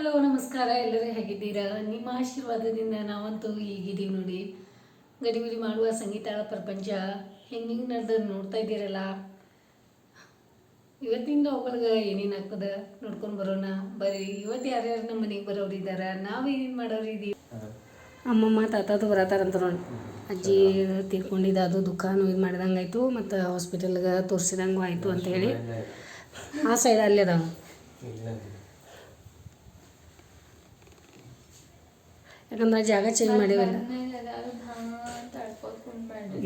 Hello, ನಮಸ್ಕಾರ. ಎಲ್ಲರೂ ಹೇಗಿದ್ದೀರಾ? ನಿಮ್ಮ ಆಶೀರ್ವಾದದಿಂದ ನಾವಂತೂ ಹೀಗಿದ್ದೀವಿ ನೋಡಿ. ಗಡಿಬಿಡಿ ಮಾಡುವ ಸಂಗೀತಾಳ ಪ್ರಪಂಚ ಹೆಂಗೆ ಹಿಂಗೆ ನಡೆದು ನೋಡ್ತಾ ಇದ್ದೀರಲ್ಲ? ಇವತ್ತಿಂದ ಒಬ್ಬಳಿಗೆ ಏನೇನು ಆಗ್ತದ ನೋಡ್ಕೊಂಡು ಬರೋಣ. ಬರೀ ಇವತ್ತು ಯಾರ್ಯಾರು ನಮ್ಮ ಮನೆಗೆ ಬರೋರು ಇದ್ದಾರೆ ನಾವು ಏನೇನು ಮಾಡೋರು ಇದೀವಿ? ಅಮ್ಮಮ್ಮ, ತಾತಾದು ಬರತಾರಂತ ನೋಡಿ. ಅಜ್ಜಿ ತೀರ್ಕೊಂಡಿದ್ದ ಅದು ದುಃಖನೂ ಇದು ಮಾಡಿದಂಗೆ ಆಯಿತು, ಮತ್ತು ಹಾಸ್ಪಿಟಲ್ಗೆ ತೋರಿಸಿದಂಗೂ ಆಯಿತು ಅಂತ ಹೇಳಿ. ಆ ಸೈಡ್ ಅಲ್ಲೇ ಅದಾವ. ಯಾಕಂದ್ರೆ ಜಾಗ ಚೇಂಜ್ ಮಾಡಿವಲ್ಲ.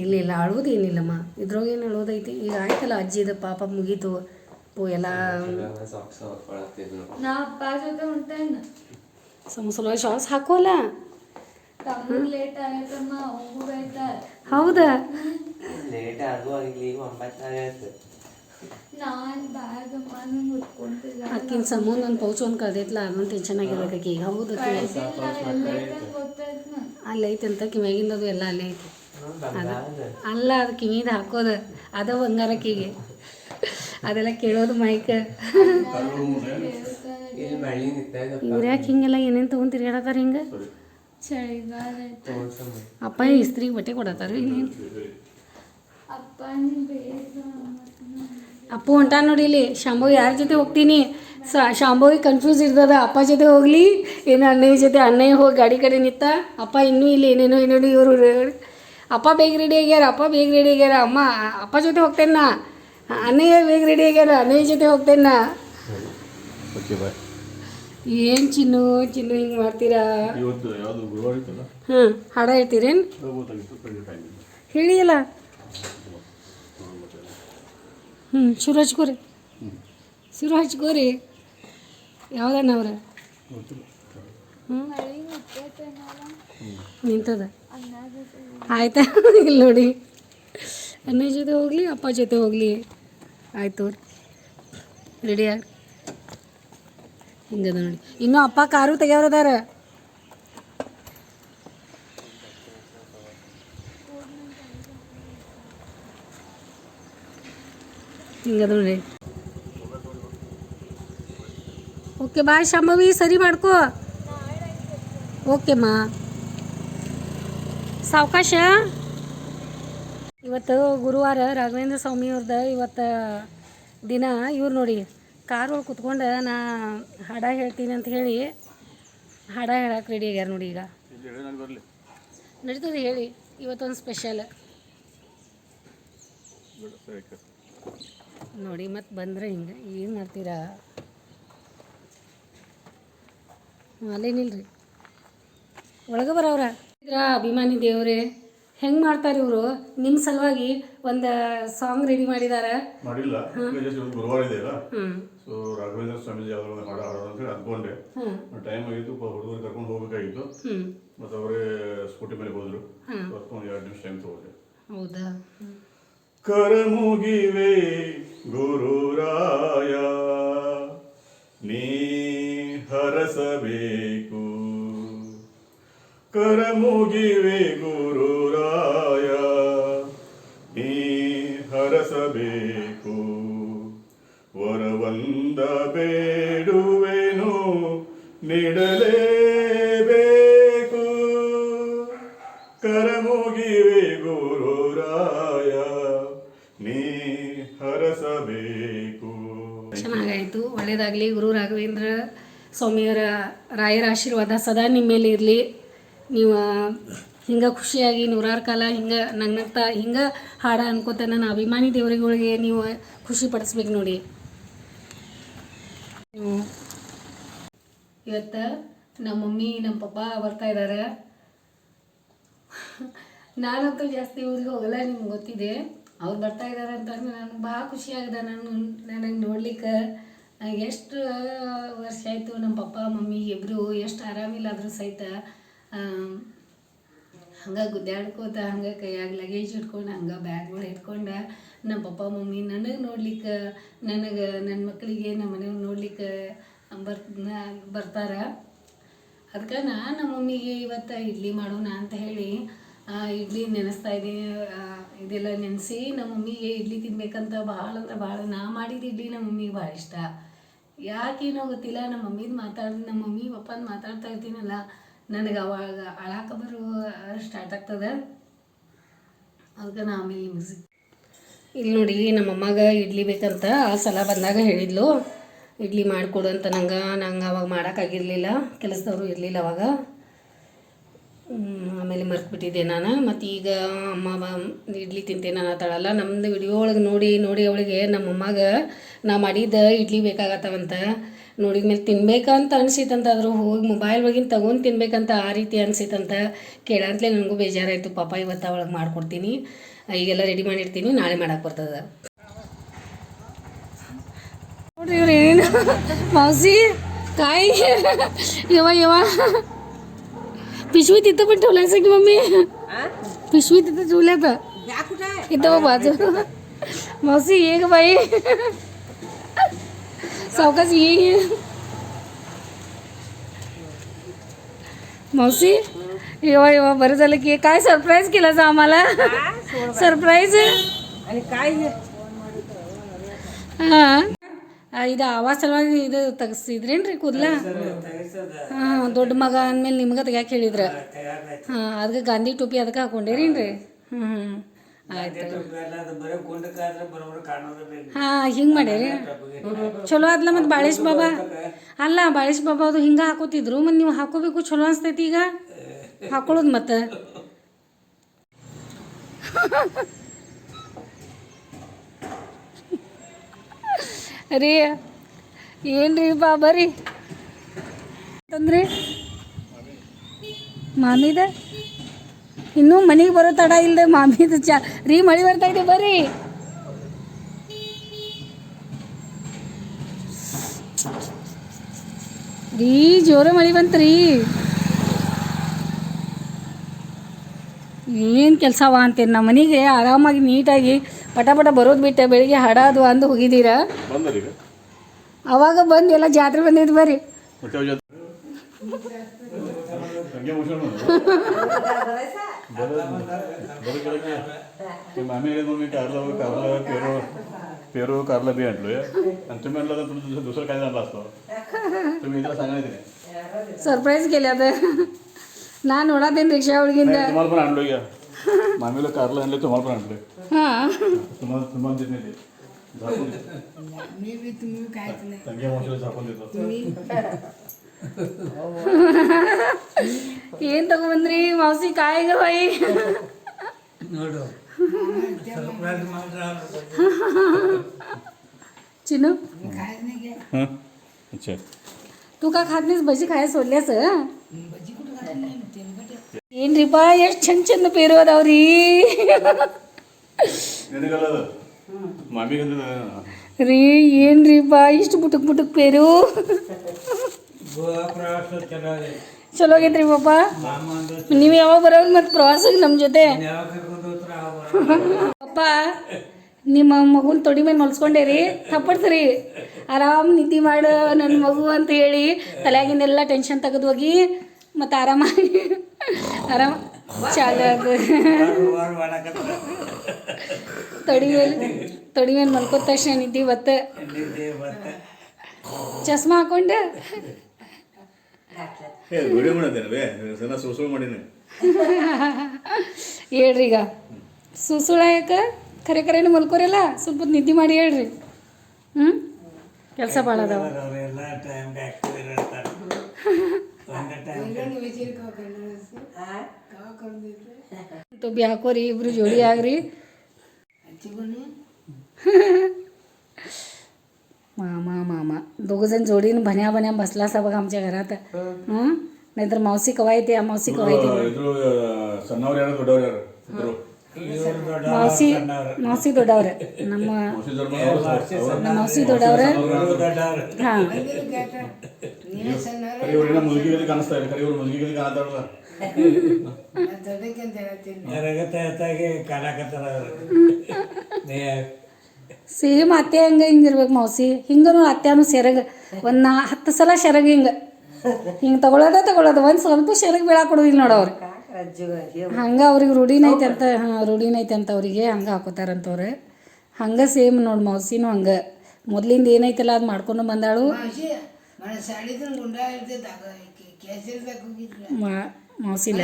ಇಲ್ಲ ಇಲ್ಲ ಅಳೋದೇನಿಲ್ಲಮ್ಮ ಇದ್ರೊಳಗೆ ಏನು ಅಳೋದೈತಿ ಈಗ ಆಯ್ತಲ್ಲ ಅಜ್ಜಿದ ಪಾಪ ಮುಗೀತು. ಪೂ ಎಲ್ಲ ಸಮಸಲ ಶಾರ್ಟ್ಸ್ ಹಾಕೋಲ್ಲ? ಹೌದಾ? ಲೇಟ್ ಆದ್ರೂ ಆಗಿರ್ಲಿ ಈಗ ಒಂಬತ್ತಾಗೈತೆ ನಾನ್ ಬ್ಯಾಗ್ ಅಮ್ಮ ನಂಗೆ ಹುಡ್ಕೊಂತಿಲ್ಲ ಅಕ್ಕಿನ ಸಂಬಂಧ ಒಂದು ಪೌಚ್ ಒಂದು ಕಳ್ದೈತ್ಲ ಅದೊಂದು ಟೆನ್ಷನ್ ಆಗಿರ್ಬೇಕು ಈಗ ಹೌದು ಅಲ್ಲಿ ಐತೆ ಅಂತ ಕಿವ್ಯಾಗಿಂದದು ಎಲ್ಲ ಅಲ್ಲೇ ಐತಿ. ಬಂಗಾರದ ಅಲ್ಲ ಅದು ಕಿವಿದ ಹಾಕೋದು. ಅದ ಬಂಗಾರಕ್ಕಿಗೆ. ಅದೆಲ್ಲ ಕೇಳೋದು ಮೈಕ್. ಇವ್ರ್ಯಾಕೆ ಹಿಂಗೆಲ್ಲ ಏನೇನು ತೊಗೊಂಡು ತಿರ್ಗಾಡತ್ತಾರ ಹಿಂಗೆ? ಅಪ್ಪ ಇಸ್ತ್ರಿಗೆ ಬಟ್ಟೆ ಕೊಡತ್ತಾರ ಇನ್ನೇನು? ಅಪ್ಪ ಹೊಂಟ ನೋಡಿ ಇಲ್ಲಿ ಶಾಂಭವಿ ಯಾರ ಜೊತೆ ಹೋಗ್ತೀನಿ? ಸ ಶಾಂಭವಿ ಕನ್ಫ್ಯೂಸ್ ಇರ್ತದ. ಅಪ್ಪ ಜೊತೆ ಹೋಗ್ಲಿ. ಏನು ಅಣ್ಣಯ್ಯ ಜೊತೆ ಅಣ್ಣಯ್ಯ ಹೋಗಿ ಗಾಡಿ ಕಡೆ ನಿಂತ ಅಪ್ಪ ಇನ್ನೂ ಇಲ್ಲಿ ಏನೇನೋ ಏನೋ ಇವರು ಅಪ್ಪ ಬೇಗ ರೆಡಿ ಆಗ್ಯಾರ ಅಪ್ಪ ಬೇಗ ರೆಡಿ ಆಗ್ಯಾರ. ಅಮ್ಮ ಅಪ್ಪ ಜೊತೆ ಹೋಗ್ತೇನೆ ನಾ ಅಣ್ಣಯ್ಯ ಬೇಗ ರೆಡಿ ಆಗ್ಯಾರ ಅಣ್ಣಯ್ಯ ಜೊತೆ ಹೋಗ್ತೇನೆ ನಾ ಏನು ಚಿನ್ನು ಚಿನ್ನು ಹಿಂಗೆ ಮಾಡ್ತೀರಾ? ಹ್ಞೂ ಹಾಡ ಹೇಳ್ತೀರೇನು? ಹೋಗ್ಬೋದಾಗಿತ್ತು ಕಡಿಮೆ ಟೈಮ್ ಇಲ್ಲ ಹೇಳಿ ಅಲ್ಲ ಹ್ಞೂ ಶುರು ಹಚ್ಕೋರಿ ಶುರು ಹಚ್ಕೋರಿ ಯಾವ್ದಣ್ಣವ್ರ ಹ್ಞೂ ನಿಂತದ? ಆಯ್ತಾ? ಇಲ್ಲ ನೋಡಿ. ಅಣ್ಣ ಜೊತೆ ಹೋಗಲಿ ಅಪ್ಪ ಜೊತೆ ಹೋಗಲಿ. ಆಯ್ತು ರೆಡಿ ಆಗಿ. ಹಿಂಗದ ನೋಡಿ. ಇನ್ನೂ ಅಪ್ಪ ಕಾರು ತೆಗ್ಯವ್ರದಾರ? ಹಿಂಗದ ನೋಡಿ. ಓಕೆ ಬಾಯ್ ಶಾಂಭವಿ ಸರಿ ಮಾಡ್ಕೋ. ಓಕೆ ಮಾ. ಸಾವಕಾಶ. ಇವತ್ತು ಗುರುವಾರ ರಾಘವೇಂದ್ರ ಸ್ವಾಮಿಯವ್ರದ್ದು ಇವತ್ತು ದಿನ. ಇವ್ರು ನೋಡಿ ಕಾರ್ ಒಳಗೆ ಕುತ್ಕೊಂಡು ನಾ ಹಾಡ ಹೇಳ್ತೀನಿ ಅಂತ ಹೇಳಿ ಹಾಡ ಹೇಳಕ್ಕೆ ರೆಡಿ ಆಗ್ಯಾರ ನೋಡಿ ಈಗ. ನಡೀತದೆ ಹೇಳಿ ಇವತ್ತೊಂದು ಸ್ಪೆಷಲ್. ನೋಡಿ ಮತ್ತೆ ಬಂದರೆ ಹಿಂಗೆ. ಏನು ಮಾಡ್ತೀರಾ? ಅಲ್ಲೇನಿಲ್ರಿ ಒಳಗೆ ಬರೋವ್ರ. ಇದ್ರ ಅಭಿಮಾನಿ ದೇವ್ರೆ ಹೆಂಗೆ ಮಾಡ್ತಾರೆ ಇವರು? ನಿಮ್ಮ ಸಲುವಾಗಿ ಒಂದು ಸಾಂಗ್ ರೆಡಿ ಮಾಡಿದಾರ. ಮಾಡಿಲ್ಲ. ಗುರುವಾರ ಇದೆ ಅಲ್ಲ? ಹ್ಞೂ ಸೊ ರಾಘವೇಂದ್ರ ಸ್ವಾಮೀಜಿ ಒಂದು ಹಾಡ ಹಾಡೋದು ಅಂತ ಅಂದ್ಕೊಂಡೆ ಟೈಮ್ ಆಗಿತ್ತು ಹುಡುಗರು ಕರ್ಕೊಂಡು ಹೋಗ್ಬೇಕಾಗಿತ್ತು. ಮತ್ತೆ ಅವರೇ ಸ್ಕೂಟಿ ಮೇಲೆ ಹೋದ್ರು. ಕರ್ಕೊಂಡು ಎರಡು ನಿಮಿಷ ಟೈಮ್ ತಗೊಂಡೆ ಹೌದಾ? ಕರಮುಗಿವೆ ಗುರುರಾಯ ನೀ ಹರಸಬೇಕು. ಕರಮುಗಿವೆ ಗುರುರಾಯ ನೀ ಹರಸಬೇಕು. ವರವಂದ ಬೇಡುವೆನು ನೀಡಲೇಬೇಕು. ಕರಮುಗಿವೆ ಗುರುರಾಯ ಒಳ್ಳೇದಾಗಲಿ, ಗುರು ರಾಘವೇಂದ್ರ ಸ್ವಾಮಿಯವರ ರಾಯರ ಆಶೀರ್ವಾದ ಸದಾ ನಿಮ್ಮ ಮೇಲೆ ಇರಲಿ. ನೀವು ಹಿಂಗೆ ಖುಷಿಯಾಗಿ ನೂರಾರು ಕಾಲ ಹಿಂಗೆ ನಗ್ನಗ್ತಾ ಹಿಂಗೆ ಹಾಡ ಅನ್ಕೋತ ನನ್ನ ಅಭಿಮಾನಿ ದೇವರುಗಳಿಗೆ ನೀವು ಖುಷಿ ಪಡಿಸ್ಬೇಕು ನೋಡಿ. ಇವತ್ತು ನಮ್ಮ ಮಮ್ಮಿ, ನಮ್ಮ ಪಪ್ಪ ಬರ್ತಾ ಇದ್ದಾರೆ ನಾನಂತೂ ಜಾಸ್ತಿ ಊರಿಗೆ ಹೋಗಲ್ಲ, ನಿಮ್ಗೆ ಗೊತ್ತಿದೆ. ಅವ್ರು ಬರ್ತಾ ಇದ್ದಾರೆ ಅಂತಂದ್ರೆ ನನಗೆ ಭಾಳ ಖುಷಿಯಾಗಿದೆ ನಾನು ನನಗೆ ನೋಡ್ಲಿಕ್ಕೆ. ಎಷ್ಟು ವರ್ಷ ಆಯಿತು ನಮ್ಮ ಪಪ್ಪ, ಮಮ್ಮಿ ಇಬ್ಬರು ಎಷ್ಟು ಆರಾಮಿಲ್ಲಾದರೂ ಸಹಿತ ಹಂಗೆ ಗುದ್ದಾಡ್ಕೋತ, ಹಂಗೆ ಕೈಯಾಗ ಲಗೇಜ್ ಇಟ್ಕೊಂಡು ಹಂಗೆ ಬ್ಯಾಗ್ಗಳು ಇಟ್ಕೊಂಡು ನಮ್ಮ ಪಪ್ಪ, ಮಮ್ಮಿ ನನಗೆ ನೋಡ್ಲಿಕ್ಕೆ, ನನಗೆ ನನ್ನ ಮಕ್ಕಳಿಗೆ ನಮ್ಮ ಮನೆಯವ್ರು ನೋಡ್ಲಿಕ್ಕೆ ಬರ್ ಬರ್ತಾರೆ. ಅದಕ್ಕೆ ನಾನು ನಮ್ಮ ಮಮ್ಮಿಗೆ ಇವತ್ತು ಇಡ್ಲಿ ಮಾಡೋಣ ಅಂತ ಹೇಳಿ ಇಡ್ಲಿ ನೆನೆಸ್ತಾ ಇದ್ದೀನಿ. ಇದೆಲ್ಲ ನೆನೆಸಿ ನಮ್ಮ ಮಮ್ಮಿಗೆ ಇಡ್ಲಿ ತಿನ್ಬೇಕಂತ ಭಾಳ ಅಂದ್ರೆ ಭಾಳ, ನಾ ಮಾಡಿದ ಇಡ್ಲಿ ನಮ್ಮ ಮಮ್ಮಿಗೆ ಭಾಳ ಇಷ್ಟ. ಯಾಕೇನೋ ಗೊತ್ತಿಲ್ಲ ನಮ್ಮ ಮಮ್ಮಿದು ಮಾತಾಡಿ ನಮ್ಮ ಮಮ್ಮಿ ಪಪ್ಪನ ಮಾತಾಡ್ತಾ ಇರ್ತೀನಲ್ಲ, ನನಗೆ ಅವಾಗ ಅಳಾಕ ಬರೋ ಸ್ಟಾರ್ಟ್ ಆಗ್ತದೆ. ಅದಕ್ಕೆ ನಾ ಆಮೇಲೆ ಮ್ಯೂಸಿಕ್ ಇಲ್ಲಿ ನೋಡಿ ನಮ್ಮ ಅಮ್ಮಗೆ ಇಡ್ಲಿ ಬೇಕಂತ ಆ ಸಲ ಬಂದಾಗ ಹೇಳಿದ್ಲು. ಇಡ್ಲಿ ಮಾಡಿಕೊಡು ಅಂತ ನಂಗೆ ನಂಗೆ ಅವಾಗ ಮಾಡೋಕ್ಕಾಗಿರಲಿಲ್ಲ ಕೆಲಸದವರು ಇರಲಿಲ್ಲ ಅವಾಗ. ಆಮೇಲೆ ಮರ್ತ್ಬಿಟ್ಟಿದ್ದೆ ನಾನು. ಮತ್ತು ಈಗ ಅಮ್ಮ ಇಡ್ಲಿ ತಿಂತೇನೆ ನಾನು ಆತಾಳಲ್ಲ. ನಮ್ಮದು ವಿಡಿಯೋ ಒಳಗೆ ನೋಡಿ ನೋಡಿ ಅವಳಿಗೆ ನಮ್ಮ ಅಮ್ಮಗೆ ನಾ ಮಾಡಿದ ಇಡ್ಲಿ ಬೇಕಾಗತ್ತವಂತ. ನೋಡಿದ ಮೇಲೆ ತಿನ್ಬೇಕಂತ ಅನಿಸಿತಂತ ಅದ್ರ ಹೋಗಿ ಮೊಬೈಲ್ ಒಳಗಿನ ತಗೊಂಡು ತಿನ್ಬೇಕಂತ ಆ ರೀತಿ ಅನಿಸಿತಂತ ಕೇಳಂತಲೇ ನನಗೂ ಬೇಜಾರಾಯಿತು. ಪಾಪ ಇವತ್ತು ಅವಳಿಗೆ ಮಾಡ್ಕೊಡ್ತೀನಿ. ಈಗೆಲ್ಲ ರೆಡಿ ಮಾಡಿರ್ತೀನಿ, ನಾಳೆ ಮಾಡಕ್ಕೆ ಬರ್ತದೆ. ನೋಡ್ರಿ ಇವ್ರು ಮಾವಸಿ ಕಾಯಿ ಯವ ಯವ पिशवी तिथं पण ठेवलायस की मम्मी? पिशवी तिथं ठेवल्यात इथं बघ बाजू. मावशी ये ग बाई. सावकाश ये ये. मावशी येवा येवा. बरं झालं की. काय सरप्राईज केलं आम्हाला? सरप्राईज आणि काय हे? ಇದು ಆವಾ ಸಲುವಾಗಿ ಇದು ತೆಗಿಸಿದ್ರೇನ್ರಿ ಕೂದಲ? ಹಾಂ ದೊಡ್ಡ ಮಗ ಅಂದಮೇಲೆ ನಿಮ್ಗೆ ತೆಗ್ಯಾಕೆ ಹೇಳಿದ್ರ? ಹಾಂ ಅದಕ್ಕೆ ಗಾಂಧಿ ಟೋಪಿ ಅದಕ್ಕೆ ಹಾಕೊಂಡೇರೇನ್ರಿ? ಹ್ಞೂ ಆಯ್ತು ಹಾಂ ಹಿಂಗೆ ಮಾಡ್ಯಾರಿ? ಚಲೋ ಆದ್ಲ ಮತ್ತು ಬಾಳೇಶ್ ಬಾಬಾ? ಅಲ್ಲ ಬಾಳೇಶ್ ಬಾಬಾ ಅದು ಹಿಂಗೆ ಹಾಕೋತಿದ್ರು ಮತ್ತು ನೀವು ಹಾಕೋಬೇಕು ಚಲೋ ಅನಿಸ್ತೈತಿ ಈಗ? ಹಾಕೊಳ್ಳೋದು ಮತ್ತೆ. ರೀ, ಏನ್ರಿ ಬಾ ಬರ್ರಿ ಅಂತಂದ್ರಿ ಮಾಮಿದ? ಇನ್ನೂ ಮನೆಗೆ ಬರೋ ತಡ ಇಲ್ಲದೆ ಮಾಮಿದ ಚಾ ರೀ, ಮಳೆ ಬರ್ತಾ ಇದೆ ಬರ್ರಿ. ರೀ, ಜೋರ ಮಳೆ ಬಂತ್ರಿ. ಏನು ಕೆಲಸವ ಅಂತೇನು ನಮ್ಮ ಮನೆಗೆ ಆರಾಮಾಗಿ ನೀಟಾಗಿ ಪಟ ಪಟ ಬರೋದು ಬಿಟ್ಟೆ ಬೆಳಿಗ್ಗೆ ಹಾಡೋದು ಅಂದು ಹೋಗಿದ್ದೀರಾ ಬಂದರೀಗ ಅವಾಗ ಬಂದು ಎಲ್ಲ ಜಾತ್ರೆ ಬಂದಿದ್ದು ಬರ್ರಿ ಮತ್ತೆ ಅವ್ರ ಜೊತೆ ಹಂಗೆ ಮುಗಿಸೋಣ आम्ही मम्मी कारला कारला पेरू पेरू कारला बी आणलोय आणि तुम्ही आणलं तर तुमचं दुसरं काय झालं असतं तुम्ही इथं सांगायचं नाही ಸರ್ಪ್ರೈಸ್ ಕೇಳ್ಯಾದ ನಾನು ನೋಡತ್ತೇನೆ ರಿಕ್ಷಾ ಒಳಗಿಂದ नाही, तुम्हाला पण आणलोय या मामीला कारला आणलं तुम्हाला पण आणलोय हां तुम्हाला तुम्हाला देत नाही ते झाकून देतो संख्या मावशीला झाकून देतो ಏನು ತಗೊಂಬಂದ್ರಿ ಮಾವಸಿ ಕಾಯಿಗ ಬಾಯಿ चिनू हां अच्छा तू का खात नाहीस भजी खाय सोडल्यास ಏನ್ರಿಪ್ಪ ಎಷ್ಟು ಚಂದ ಚಂದ ಪೇರು ಅದಾವ್ರಿ. ರೀ ಏನ್ರಿ ಬಾ ಇಷ್ಟು ಬುಟಕ್ ಬುಟಕ್ ಪೇರು. ಚಲೋ ಆಗೈತ್ರಿ ಪಾಪ. ನೀವು ಯಾವಾಗ ಬರೋ ಮತ್ತು ಪ್ರವಾಸಕ್ಕೆ ನಮ್ಮ ಜೊತೆ? ಪಾಪ ನಿಮ್ಮ ಮಗುನ ತೊಡಿ ಮೇಲೆ ಮಲ್ಸ್ಕೊಂಡೇರಿ ತಪ್ಪಡ್ತೀರಿ ಆರಾಮ್ ನಿದ್ದೆ ಮಾಡು ನನ್ನ ಮಗು ಅಂತ ಹೇಳಿ ತಲೆಯಾಗಿಂದೆಲ್ಲ ಟೆನ್ಷನ್ ತೆಗೆದು ಹೋಗಿ. ಮತ್ತು ಆರಾಮಾಗಿ ಆರಾಮ. ಚಾಲು ಅದು. ತೊಡಿ ಮೇಲೆ ತೊಡಿ ಮೇಲೆ ಮಲ್ಕೋದ ತಕ್ಷಣ ನಿದ್ದೆ ಬತ್ತೆ ಚಸ್ಮಾ ಹಾಕೊಂಡೆ? ಹೇಳ್ರಿ ಈಗ. ಸುಸುಳ ಯಾಕೆ ಖರೆ ಖರೇನು ಮಲ್ಕೋರಿಲ್ಲ ಸ್ವಲ್ಪ ನಿದ್ದೆ ಮಾಡಿ ಹೇಳ್ರಿ. ಹ್ಞೂ ಕೆಲಸ ಭಾಳ ಅದಾವ. तो ಹಾಕೋರಿ ಇಬ್ರು ಜೋಡಿ ಆಗ್ರಿ मामा मामा दोघं जण जोडीनं भण्या भण्या बसला असा बघा आमच्या घरात हं नाहीतर मावशी कवा येते मावशी कवा येते ಮಾಸಿ ಯಾರು ದೊಡ್ಡವ್ರು ಯಾರು ಇದ್ರು ಮಾವಸಿ ಮಾವಸಿ ದೊಡ್ಡವ್ರೆ. ನಮ್ಮ ಮೋಸಿ ನಮ್ಮ ಮಾವಸಿ ದೊಡ್ಡವ್ರೆ. ಹಾಂ. ಸೇಮ್ ಅತ್ತೆ ಹಂಗ ಹಿಂಗಿರ್ಬೇಕು ಮಾವಸಿ. ಹಿಂಗನು ಅತ್ಯಾನು ಅತ್ತೆನೂ ಸೆರಗ ಒಂದ್ ನಾ ಹತ್ತು ಸಲ ಸೆರಗ ಹಿಂಗ. ಹಿಂಗೆ ತಗೊಳ್ಳೋದ ತಗೊಳ್ಳೋದು ಒಂದು ಸ್ವಲ್ಪ ಸೆರಗ ಬೀಳಾಕ್ ಕೊಡೋದಿಲ್ಲ ನೋಡವ್ರು ಹಂಗೆ ಅವ್ರಿಗೆ ರೂಢಿನೈತೆ ಅಂತ ರೂಢಿನೈತೆ ರೂಢಿನ ಅಂತ ಅವರಿಗೆ ಹಂಗೆ ಹಾಕೋತಾರಂತವ್ರು. ಹಂಗೆ ಸೇಮ್ ನೋಡಿ ಮೌಸಿನೂ ಹಂಗೆ. ಮೊದ್ಲಿಂದ ಏನೈತಲ್ಲ ಅದು ಮಾಡ್ಕೊಂಡು ಬಂದಾಳು. ಮೌಸಿಲ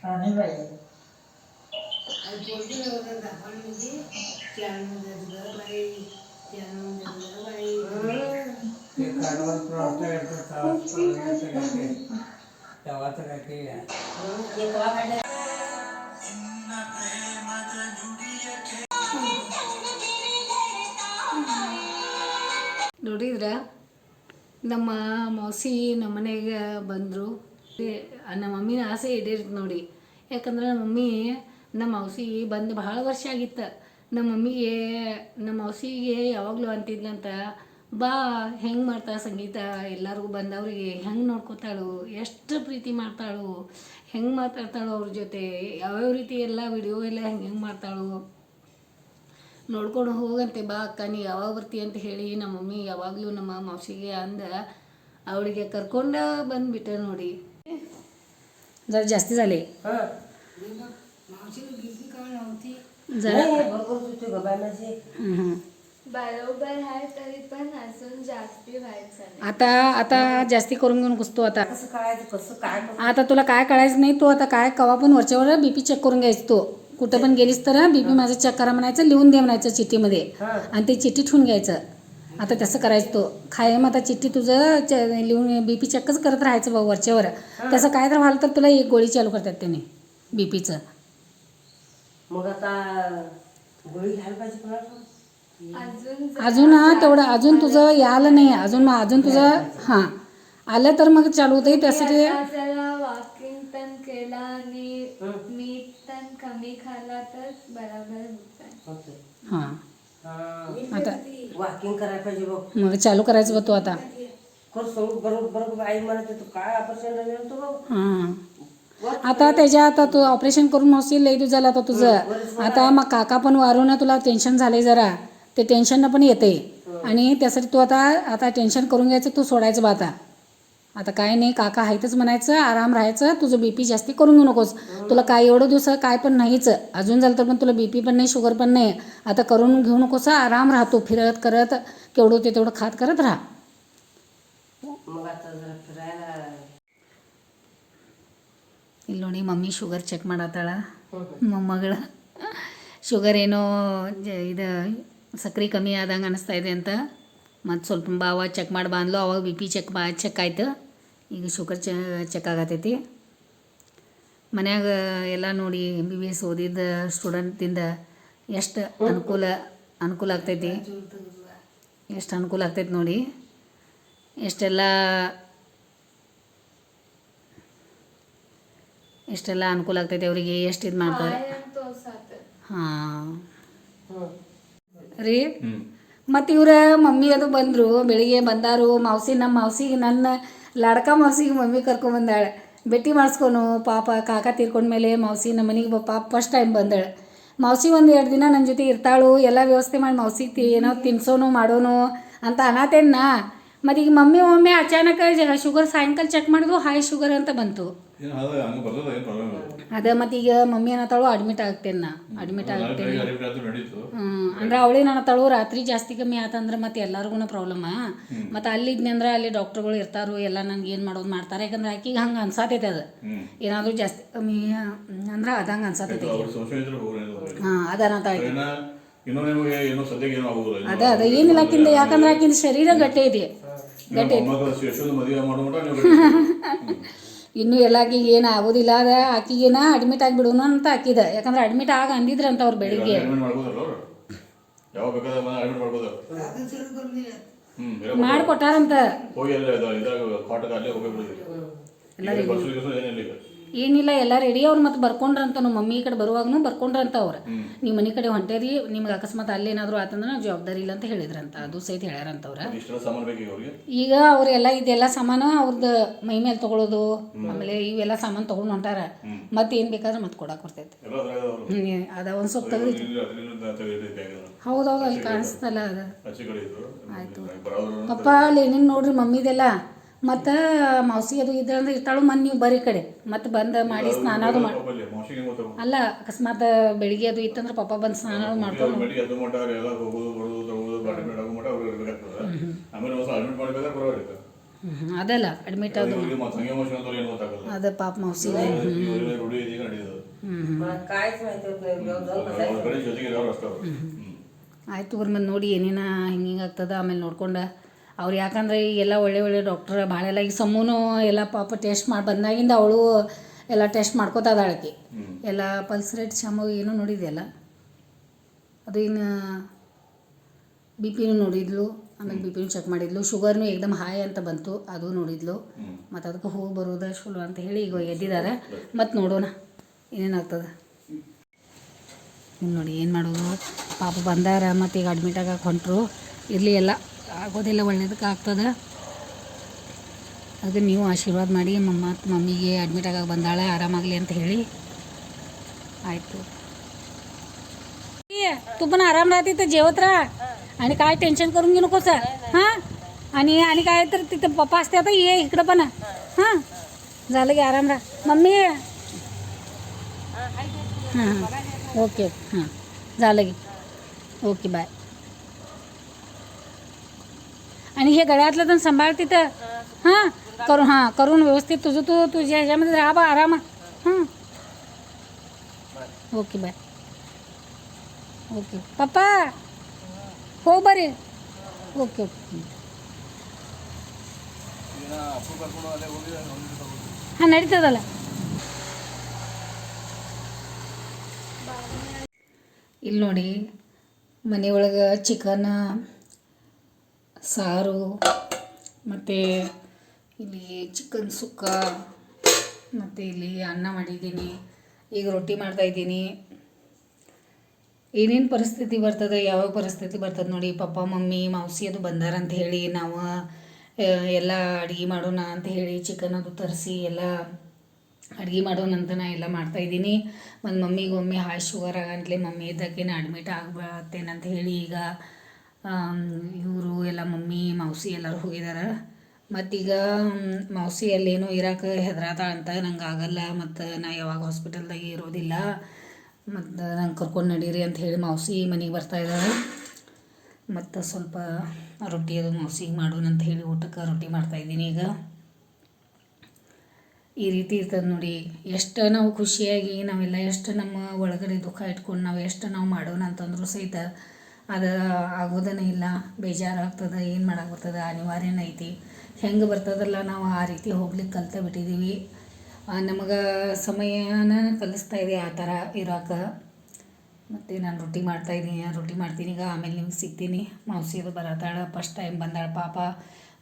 ಪ್ರಾಣಿಬಾಯಿ ನೋಡಿದ್ರ, ನಮ್ಮ ಮೌಸಿ ನಮ್ಮ ಮನೆಗೆ ಬಂದರು. ನಮ್ಮ ಮಮ್ಮಿನ ಆಸೆ ಈಡೇರಿತು ನೋಡಿ. ಯಾಕಂದ್ರೆ ನಮ್ಮ ಮಮ್ಮಿ, ನಮ್ಮ ಮೌಸಿ ಬಂದು ಬಹಳ ವರ್ಷ ಆಗಿತ್ತು. ನಮ್ಮ ಮಮ್ಮಿಗೆ, ನಮ್ಮ ಮೌಸಿಗೆ ಯಾವಾಗಲೂ ಅಂತಿದ್ಲಂತ ಬಾ ಹೆಂಗೆ ಮಾಡ್ತಾ ಸಂಗೀತ ಎಲ್ಲರಿಗೂ ಬಂದವ್ರಿಗೆ ಹೆಂಗೆ ನೋಡ್ಕೋತಾಳು ಎಷ್ಟು ಪ್ರೀತಿ ಮಾಡ್ತಾಳು ಹೆಂಗೆ ಮಾತಾಡ್ತಾಳು ಅವ್ರ ಜೊತೆ ಯಾವ್ಯಾವ ರೀತಿ ಎಲ್ಲ ವಿಡಿಯೋ ಎಲ್ಲ ಹೆಂಗೆ ಹೆಂಗೆ ಮಾಡ್ತಾಳು ನೋಡ್ಕೊಂಡು ಹೋಗಂತೆ ಬಾ ಅಕ್ಕ ನೀ ಯಾವಾಗ ಬರ್ತಿ ಅಂತ ಹೇಳಿ ನಮ್ಮ ಮಮ್ಮಿ ಯಾವಾಗಲೂ ನಮ್ಮ ಮೌಸಿಗೆ ಅಂದ ಅವಳಿಗೆ ಕರ್ಕೊಂಡು ಬಂದ್ಬಿಟ್ಟೆ ನೋಡಿ जरा जास्ती झाले जरा हं, हं. बरोबर आहे तरी पण अजून जास्ती व्हायचं नाही. आता आता जास्ती करून घेऊन नकोस तू आता आता तुला काय कळायचं नाही तू आता काय कवा पण वरच्यावर बीपी चेक करून घ्यायचं तू. कुठं पण गेलीस तर बीपी माझं चेक करा म्हणायचं लिहून दे म्हणायचं चिठ्ठीमध्ये. आणि ते चिठ्ठी ठेवून घ्यायचं. आता तसं करायचं तो. कायम आता चिठ्ठी तुझं च- लिहून बीपी चेकच करत राहायचं बा वरच्यावर. तसं काय तर व्हायला तर तुला एक गोळी चालू करतात त्याने बीपीचं. मग आता गोळी घ्यायला पाहिजे कोणाला? अजून हा तेवढं अजून तुझं यालं नाही अजून मग अजून तुझं हां. आलं तर मग चालू होतं त्यासाठी वॉकिंग पण केला आणि मीठ पण कमी खाला तर बरोबर होत ओके हां. हा. आता वॉकिंग करायला पाहिजे बघ. मग चालू करायचं बघ तू आता. कर सोडू बरोबर बरोबर आई म्हणत तू काय ऑपरेशन झालं तू बघ? हां. आता त्याच्या आता तू ऑपरेशन करून नसेल लई दिवस झालं आता तुझं. आता मग काका पण वारून तुला टेन्शन झालंय जरा. ते टेन्शन पण येते आणि त्यासाठी तू आता आता टेन्शन करून घ्यायचं तू सोडायचं बा आता आता काय नाही काका आहेतच म्हणायचं आराम राहायचं तुझं बीपी जास्ती करून घेऊ नकोस तुला काय एवढं दिवस काय पण नाहीच अजून झालं तर पण तुला बीपी पण नाही शुगर पण नाही आता करून घेऊ नकोस आराम राहतो फिरत करत केवढं ते तेवढं खात करत राहा मग आता जरा फिरायला ಇಲ್ಲಿ ನೋಡಿ ಮಮ್ಮಿ ಶುಗರ್ ಚೆಕ್ ಮಾಡತ್ತಾಳ ಮೊಮ್ಮಗಳ ಶುಗರ್ ಏನೋ ಜ ಇದು ಸಕ್ರೆ ಕಮ್ಮಿ ಆದಂಗೆ ಅನಿಸ್ತಾ ಇದೆ ಅಂತ. ಮತ್ತು ಸ್ವಲ್ಪ ಬಾವ ಚೆಕ್ ಮಾಡಿ ಬಂದ್ಲು ಅವಾಗ ಬಿ ಪಿ ಚೆಕ್ ಬಾ ಚೆಕ್ ಆಯಿತು. ಈಗ ಶುಗರ್ ಚ ಚೆಕ್ ಆಗತೈತಿ. ಮನ್ಯಾಗ ಎಲ್ಲ ನೋಡಿ ಎಂ ಬಿ ಬಿ ಎಸ್ ಓದಿದ್ದ ಸ್ಟೂಡೆಂಟಿಂದ ಎಷ್ಟು ಅನುಕೂಲ ಅನುಕೂಲ ಆಗ್ತೈತಿ? ಎಷ್ಟು ಅನುಕೂಲ ಆಗ್ತೈತಿ ನೋಡಿ. ಎಷ್ಟೆಲ್ಲ ಎಷ್ಟೆಲ್ಲ ಅನುಕೂಲ ಆಗ್ತೈತಿ ಅವರಿಗೆ ಎಷ್ಟು ಇದು ಮಾಡ್ತಾರೆ? ಹಾಂ. ರೀ? ಮತ್ತು ಇವ್ರ ಮಮ್ಮಿ ಅದು ಬಂದರು ಬೆಳಿಗ್ಗೆ ಬಂದಾರು ಮಾವಸಿ ನಮ್ಮ ಮಾವಸಿಗೆ ನನ್ನ ಲಡ್ಕ ಮಾವಸಿಗೆ ಮಮ್ಮಿ ಕರ್ಕೊಂಬಂದಾಳೆ ಭೇಟಿ ಮಾಡಿಸ್ಕೊನು ಪಾಪ ಕಾಕ ತೀರ್ಕೊಂಡ್ಮೇಲೆ ಮಾವಸಿ ನಮ್ಮ ಮನೆಗೆ ಪಾಪ ಫಸ್ಟ್ ಟೈಮ್ ಬಂದಾಳೆ. ಮಾವಸಿ ಒಂದು ಎರಡು ದಿನ ನನ್ನ ಜೊತೆ ಇರ್ತಾಳು ಎಲ್ಲ ವ್ಯವಸ್ಥೆ ಮಾಡಿ ಮಾವಸಿಗೆ ತಿ ಏನೋ ತಿನ್ಸೋನು ಮಾಡೋನು ಅಂತ ಅನ್ನತೇನ ಮತ್ತು ಈಗ ಮಮ್ಮಿ ಒಮ್ಮೆ ಅಚಾನಕ ಶುಗರ್ ಸಾಯಂಕಾಲ ಚೆಕ್ ಮಾಡಿದ್ರು ಹೈ ಶುಗರ್ ಅಂತ ಬಂತು. ಅದು ಮತ್ತೆ ಅದೇ ಈಗ ಮಮ್ಮಿ ಅನ್ನತಾಳು ಅಡ್ಮಿಟ್ ಆಗ್ತೇನೆ ನಾ. ಅಡ್ಮಿಟ್ ಆಗ್ತೇನೆ ಅಂದ್ರೆ ಅವಳೇನು ಅನ್ನತಾಳು ರಾತ್ರಿ ಜಾಸ್ತಿ ಕಮ್ಮಿ ಆತಂದ್ರೆ ಮತ್ತೆ ಎಲ್ಲರಿಗೂ ಪ್ರಾಬ್ಲಮ್ ಮತ್ತೆ ಅಲ್ಲಿ ಇದ್ನಂದ್ರೆ ಅಲ್ಲಿ ಡಾಕ್ಟರ್ಗಳು ಇರ್ತಾರು ಎಲ್ಲ ನನ್ಗೆ ಏನು ಮಾಡೋದು ಮಾಡ್ತಾರೆ ಯಾಕಂದ್ರೆ ಆಕಿಗೆ ಹಂಗೆ ಅನ್ಸಾತೈತೆ ಅದು. ಏನಾದರೂ ಜಾಸ್ತಿ ಕಮ್ಮಿ ಅಂದ್ರೆ ಅದಂಗೆ ಅನ್ಸಾತೈತೆ ಹಾಂ ಏನೂ ಆಗೋದಿಲ್ಲ ಅದ ಅದ ಏನಿಲ್ಲ ಆಕಿಂದ ಯಾಕಂದ್ರೆ ಆಕಿಂದ ಶರೀರ ಗಟ್ಟಿ ಐತಿ. ನಮ್ಮ ಇನ್ನೂ ಎಲ್ಲ ಆಕಿಗೆ ಏನು ಆಗೋದಿಲ್ಲ ಅದ ಆಕಿಗೇನ ಅಡ್ಮಿಟ್ ಆಗಿಬಿಡೋಣ ಅಂತ ಹಾಕಿದ ಯಾಕಂದ್ರೆ ಅಡ್ಮಿಟ್ ಆಗ ಅಂದಿದ್ರಂತ ಅವ್ರು ಬೆಳಿಗ್ಗೆ. ಮಾಡಿಕೊಟ್ಟಾರಂತ. ಏನಿಲ್ಲ ಎಲ್ಲ ರೆಡಿ ಅವ್ರು ಮತ್ತೆ ಬರ್ಕೊಂಡ್ರಂತ. ನಮ್ಮ ಮಮ್ಮಿ ಈ ಕಡೆ ಬರುವಾಗನು ಬರ್ಕೊಂಡ್ರಂತ ಅವ್ರು. ನಿಮ್ಮ ಮನೆ ಕಡೆ ಹೊಂಟೇರಿ ನಿಮ್ಗೆ ಅಕಸ್ಮಾತ್ ಅಲ್ಲೇನಾದರೂ ಆತಂದ್ರೆ ನಾವು ಜವಾಬ್ದಾರಿ ಇಲ್ಲ ಅಂತ ಹೇಳಿದ್ರಂತ. ಅದು ಸಹಿತ ಹೇಳ್ಯಾರಂತ ಅವ್ರ. ಈಗ ಅವರೆಲ್ಲ ಇದೆಲ್ಲ ಸಾಮಾನು ಅವ್ರದ್ದು ಮೈ ಮೇಲೆ ತಗೊಳ್ಳೋದು ಆಮೇಲೆ ಇವೆಲ್ಲ ಸಾಮಾನು ತಗೊಂಡು ಹೊಂಟಾರ. ಮತ್ತೆ ಏನು ಬೇಕಾದ್ರೆ ಮತ್ತೆ ಕೊಡಕ್ಕೆ ಬರ್ತೈತೆ. ಅದ ಒಂದು ಸ್ವಲ್ಪ ತೆಗ್ದು ಹೌದೌದು ಅಲ್ಲಿ ಕಾಣಿಸ್ತಲ್ಲ ಅದು. ಆಯ್ತು ಪಪ್ಪ ಅಲ್ಲಿ ಏನೇನು ನೋಡ್ರಿ ಮಮ್ಮಿದೆಲ್ಲ. ಮತ್ತು ಮಾವಸಿ ಅದು ಇದ್ರೆ ಅಂದ್ರೆ ಇರ್ತಾಳು ಮನ್ ನೀವು ಬರೀ ಕಡೆ. ಮತ್ತು ಬಂದು ಮಾಡಿ ಸ್ನಾನ ಅದು ಮಾಡಿ ಅಲ್ಲ ಅಕಸ್ಮಾತ್ ಬೆಳಿಗ್ಗೆ ಅದು ಇತ್ತಂದ್ರೆ ಪಾಪ ಬಂದು ಸ್ನಾನ ಮಾಡ್ಕೊಂಡು ಅದಲ್ಲ ಅಡ್ಮಿಟ್ ಅದು ಮತ್ತೆ ಅದು ಪಾಪ ಮಾವಸಿ. ಆಯ್ತು ಅವ್ರ ಮೇಲೆ ನೋಡಿ ಏನೇನ ಹಿಂಗೆ ಹಿಂಗೆ ಆಗ್ತದ ಆಮೇಲೆ ನೋಡ್ಕೊಂಡು. ಅವ್ರು ಯಾಕಂದ್ರೆ ಈಗೆಲ್ಲ ಒಳ್ಳೆ ಒಳ್ಳೆ ಡಾಕ್ಟ್ರ್ ಭಾಳೆಲ್ಲ ಈಗ ಸಮ್ಮೂನು ಎಲ್ಲ ಪಾಪ ಟೆಸ್ಟ್ ಮಾಡಿ ಬಂದಾಗಿಂದ ಅವಳು ಎಲ್ಲ ಟೆಸ್ಟ್ ಮಾಡ್ಕೋತಾ ಅದಾಳಕಿ ಎಲ್ಲ ಪಲ್ಸ್ ರೇಟ್ ಶಾಮು ಏನೂ ನೋಡಿದೆಯಲ್ಲ? ಅದು ಇನ್ನು ಬಿ ಪಿನೂ ನೋಡಿದ್ಲು ಆಮೇಲೆ ಬಿ ಪಿನೂ ಚೆಕ್ ಮಾಡಿದ್ಲು. ಶುಗರ್ನು ಏಕ್ದಮ್ ಹಾಯ್ ಅಂತ ಬಂತು ಅದು ನೋಡಿದ್ಲು. ಮತ್ತು ಅದಕ್ಕೆ ಹೋಗಿ ಬರೋದ ಚಲೋ ಅಂತ ಹೇಳಿ ಈಗ ಎದ್ದಿದ್ದಾರೆ ಮತ್ತು ನೋಡೋಣ ಏನೇನಾಗ್ತದೆ. ನೋಡಿ ಏನು ಮಾಡೋದು. ಪಾಪ ಬಂದಾರ ಮತ್ತು ಈಗ ಅಡ್ಮಿಟ್ ಆಗಕ್ಕೆ ಹೊಂಟರು. ಇರಲಿ ಎಲ್ಲ. ಆಗೋದೆಲ್ಲ ಒಳ್ಳೇದಕ್ಕೆ ಆಗ್ತದೆ ಅದಕ್ಕೆ ನೀವು ಆಶೀರ್ವಾದ ಮಾಡಿ ಮತ್ತು ಮಮ್ಮಿಗೆ ಅಡ್ಮಿಟ್ ಆಗಕ್ಕೆ ಬಂದಾಳೆ ಆರಾಮಾಗಲಿ ಅಂತ ಹೇಳಿ ಆಯಿತು तू पण आराम राहते तर जेवत राहा आणि काय टेन्शन करून घेऊ नकोस हां आणि आणि काय तर तिथं पप्पा असते आता ये इकडं पण हां झालं की आराम राहा मम्मी हां हां ओके हां झालं की ओके बाय आणि हे गळ्यातलं तर सांभाळ तिथं हां करून हां करून व्यवस्थित तुझं तू तुझ्या ह्याच्यामध्ये राहा बा आराम हां ओके बाय ಓಕೆ ಪಪ್ಪ ಹೋಗಿ ಬರ್ರಿ ಓಕೆ ಓಕೆ ಹಾಂ ನಡೀತದಲ್ಲ ಇಲ್ಲಿ ನೋಡಿ ಮನೆಯೊಳಗೆ ಚಿಕನ್ ಸಾರು, ಮತ್ತು ಇಲ್ಲಿ ಚಿಕನ್ ಸುಕ್ಕ, ಮತ್ತು ಇಲ್ಲಿ ಅನ್ನ ಮಾಡಿದ್ದೀನಿ. ಈಗ ರೊಟ್ಟಿ ಮಾಡ್ತಾಯಿದ್ದೀನಿ ಏನೇನು ಪರಿಸ್ಥಿತಿ ಬರ್ತದೆ ಯಾವ ಪರಿಸ್ಥಿತಿ ಬರ್ತದೆ ನೋಡಿ, ಪಪ್ಪ, ಮಮ್ಮಿ, ಮಾವಸಿ ಅದು ಬಂದಾರ ಅಂತ ಹೇಳಿ, ನಾವು ಎಲ್ಲ ಅಡುಗೆ ಮಾಡೋಣ ಅಂತ ಹೇಳಿ ಚಿಕನ್ ಅದು ತರಿಸಿ ಎಲ್ಲ ಅಡುಗೆ ಮಾಡೋಣ ಅಂತ ನಾ ಎಲ್ಲ ಮಾಡ್ತಾಯಿದ್ದೀನಿ ಒಂದು ಮಮ್ಮಿಗೆ ಒಮ್ಮೆ ಹಾಯ್ ಶುಗರ್ ಆಗಂತಲೇ ಮಮ್ಮಿ ಇದ್ದಕ್ಕೇನು ಅಡ್ಮಿಟ್ ಆಗ್ಬತ್ತೇನಂತ ಹೇಳಿ ಈಗ ಇವರು ಎಲ್ಲ ಮಮ್ಮಿ ಮೌಸಿ ಎಲ್ಲರೂ ಹೋಗಿದ್ದಾರೆ ಮತ್ತೀಗ ಮಾವಸಿ ಮೌಸಿ ಅಲ್ಲೇನೋ ಇರೋಕೆ ಅಂತ ನಂಗೆ ಆಗಲ್ಲ, ಮತ್ತು ನಾ ಯಾವಾಗ ಹಾಸ್ಪಿಟಲ್ದಾಗೆ ಇರೋದಿಲ್ಲ, ಮತ್ತು ನಂಗೆ ಕರ್ಕೊಂಡು ನಡೀರಿ ಅಂತ ಹೇಳಿ ಮೌಸಿ ಮನೆಗೆ ಬರ್ತಾ ಇದ್ದಾರೆ ಮತ್ತು ಸ್ವಲ್ಪ ರೊಟ್ಟಿ ಅದು ಮೌಸಿಗೆ ಮಾಡೋಣ ಅಂತ ಹೇಳಿ ಊಟಕ್ಕೆ ರೊಟ್ಟಿ ಮಾಡ್ತಾಯಿದ್ದೀನಿ ಈಗ. ಈ ರೀತಿ ಇರ್ತದೆ ನೋಡಿ, ಎಷ್ಟು ನಾವು ಖುಷಿಯಾಗಿ ನಾವೆಲ್ಲ ಎಷ್ಟು ನಮ್ಮ ಒಳಗಡೆ ದುಃಖ ಇಟ್ಕೊಂಡು ನಾವು ಎಷ್ಟು ನಾವು ಮಾಡೋಣ ಅಂತಂದ್ರೂ ಸಹಿತ ಅದು ಆಗೋದೇ ಇಲ್ಲ, ಬೇಜಾರಾಗ್ತದೆ, ಏನು ಮಾಡಕ್ಕೆ ಬರ್ತದೆ ಅನಿವಾರ್ಯನೇ ಐತಿ. ಹೆಂಗೆ ಬರ್ತದಲ್ಲ ನಾವು ಆ ರೀತಿ ಹೋಗ್ಲಿಕ್ಕೆ ಕಲ್ತ ಬಿಟ್ಟಿದ್ದೀವಿ ನಮಗೆ ಸಮಯನ ಕಲಿಸ್ತಾ ಇದೆ ಆ ಥರ ಇರೋಕೆ. ಮತ್ತು ನಾನು ರೊಟ್ಟಿ ಮಾಡ್ತಾಯಿದ್ದೀನಿ ರೊಟ್ಟಿ ಮಾಡ್ತೀನಿ, ಈಗ ಆಮೇಲೆ ನಿಮ್ಗೆ ಸಿಗ್ತೀನಿ. ಮೌಸಿ ಅದು ಬರತ್ತಾಳ ಫಸ್ಟ್ ಟೈಮ್ ಬಂದಾಳ ಪಾಪ.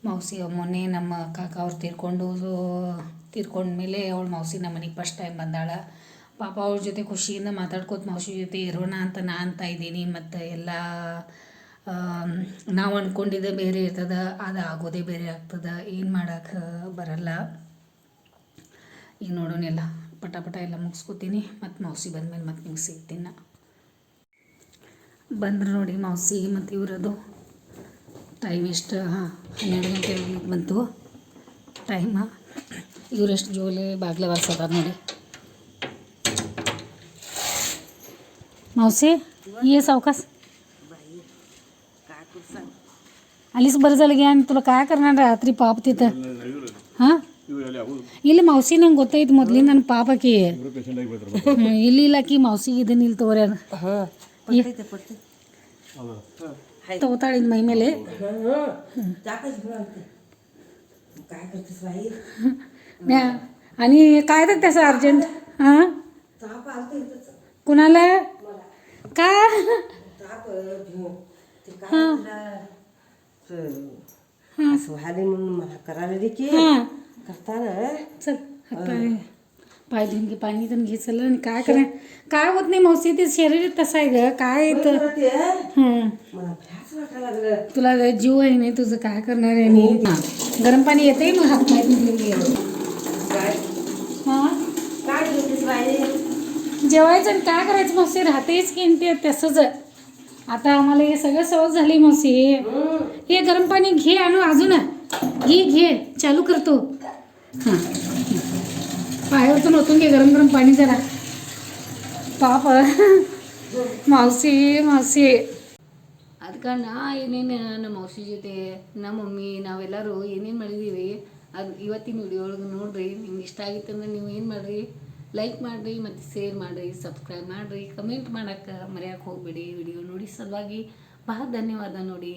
ಮೌಸಿ ಮೊನ್ನೆ ನಮ್ಮ ಕಾಕ ಅವ್ರು ತೀರ್ಕೊಂಡು, ತೀರ್ಕೊಂಡ್ಮೇಲೆ ಅವಳು ಮೌಸಿ ನಮ್ಮ ಮನೆಗೆ ಫಸ್ಟ್ ಟೈಮ್ ಬಂದಾಳ. ಪಾಪ ಅವ್ರ ಜೊತೆ ಖುಷಿಯಿಂದ ಮಾತಾಡ್ಕೋತ ಮಾವಸಿ ಜೊತೆ ಇರೋಣ ಅಂತ ನಾ ಅಂತ ಇದ್ದೀನಿ. ಮತ್ತು ಎಲ್ಲ ನಾವು ಅಂದ್ಕೊಂಡಿದ್ದೆ ಬೇರೆ ಇರ್ತದೆ, ಅದು ಆಗೋದೇ ಬೇರೆ ಆಗ್ತದೆ. ಏನು ಮಾಡೋಕೆ ಬರಲ್ಲ. ಈಗ ನೋಡೋನೆಲ್ಲ ಪಟ ಪಟ ಎಲ್ಲ ಮುಗಿಸ್ಕೊತೀನಿ. ಮತ್ತು ಮೌಸಿ ಬಂದಮೇಲೆ ಮತ್ತೆ ನಿಮ್ಗೆ ಸಿಗ್ತೀನಿ ನಾ. ಬಂದ್ರೆ ನೋಡಿ ಮೌಸಿ ಮತ್ತು ಇವರದು. ಟೈಮ್ ಎಷ್ಟು? ಹಾಂ, ಹನ್ನೆರಡು ಗಂಟೆ ಬಂತು. ಟೈಮ. ಇವರೆಷ್ಟು ಜೋಲೆ ಬಾಗಿಲ ಬರ್ಸದಾರ ನೋಡಿ. मावशी ये सावकाश आलीच बरं झालं घ्या आणि तुला काय करणार रात्री पाप तिथं ಹಾಂ ಇವ್ರು ಎಲ್ಲಿ ಆಗೋದು ಇಲ್ಲಿ ಮೌಸಿ ನಂಗೆ ಗೊತ್ತೈತಿ ಮೊದ್ಲಿಂದ ನನ್ನ ಪಾಪಕಿ ಇವರು ಪೇಷಂಟ್ ಆಗಿ ಬರ್ತಾರೆ ಹ್ಮ್, ಇಲ್ಲಿ ಇಲ್ಲ ಆಕಿ ಮೌಸಿಗೆ ಇದನ್ನ ಇಲ್ಲಿ ತಗೋರಿ ಅದು हां पडते पडते ತಗೋತಾಳೆ ಇನ್ನು ಮೈ ಮೇಲೆ टाकाच घेऊन आणते काय करतेस बाई म्या- आणि काय तर त्याचं अर्जंट हां ताप आलतं इथंच कुणाला का? असं व्हायला म्हणून मला करायला दे की. हां. करताना. चल हातपाय पाय. धुवून घे पाणी धुवून घे चल. आणि काय करा काय होत नाही मावशी ते शरीर तसं आहे ग. काय येतं? तुला जीव आहे नाही तुझं काय करणार आहे? मी. गरम पाणी येते मग हात पाय धुवून घे काय हां काय घेतेस बाई जेवायचं आणि काय करायचं मावशी राहतेच की आणि ते तसंच आता आम्हाला हे सगळं सवय झाली मावशी हे गरम पाणी घे आणू अजून घे घे चालू करतो हां पायावरतून ओतून घे गरम गरम पाणी जरा ಪಾಪ ಮಾವಸಿ ಮಾವಸಿ ಅದಕ್ಕೆ ನಾ ಏನೇನು ನಮ್ಮ ಔಷಧಿ ಜೊತೆ ನಮ್ಮ ಮಮ್ಮಿ ನಾವೆಲ್ಲರೂ ಏನೇನು ಮಾಡಿದ್ದೀವಿ ಅದು ಇವತ್ತಿನ ವಿಡಿಯೋ ಒಳಗೆ ನೋಡ್ರಿ ನಿಮ್ಗೆ ಇಷ್ಟ ಆಗಿತ್ತು ಅಂದ್ರೆ ನೀವು ಏನು ಮಾಡಿರಿ ಲೈಕ್ ಮಾಡಿರಿ ಮತ್ತು ಶೇರ್ ಮಾಡಿರಿ ಸಬ್ಸ್ಕ್ರೈಬ್ ಮಾಡಿರಿ ಕಮೆಂಟ್ ಮಾಡೋಕ್ಕೆ ಮರೆಯೋಕೆ ಹೋಗಬೇಡಿ. ವಿಡಿಯೋ ನೋಡಿ ಸಲುವಾಗಿ ಬಹಳ ಧನ್ಯವಾದ ನೋಡಿ.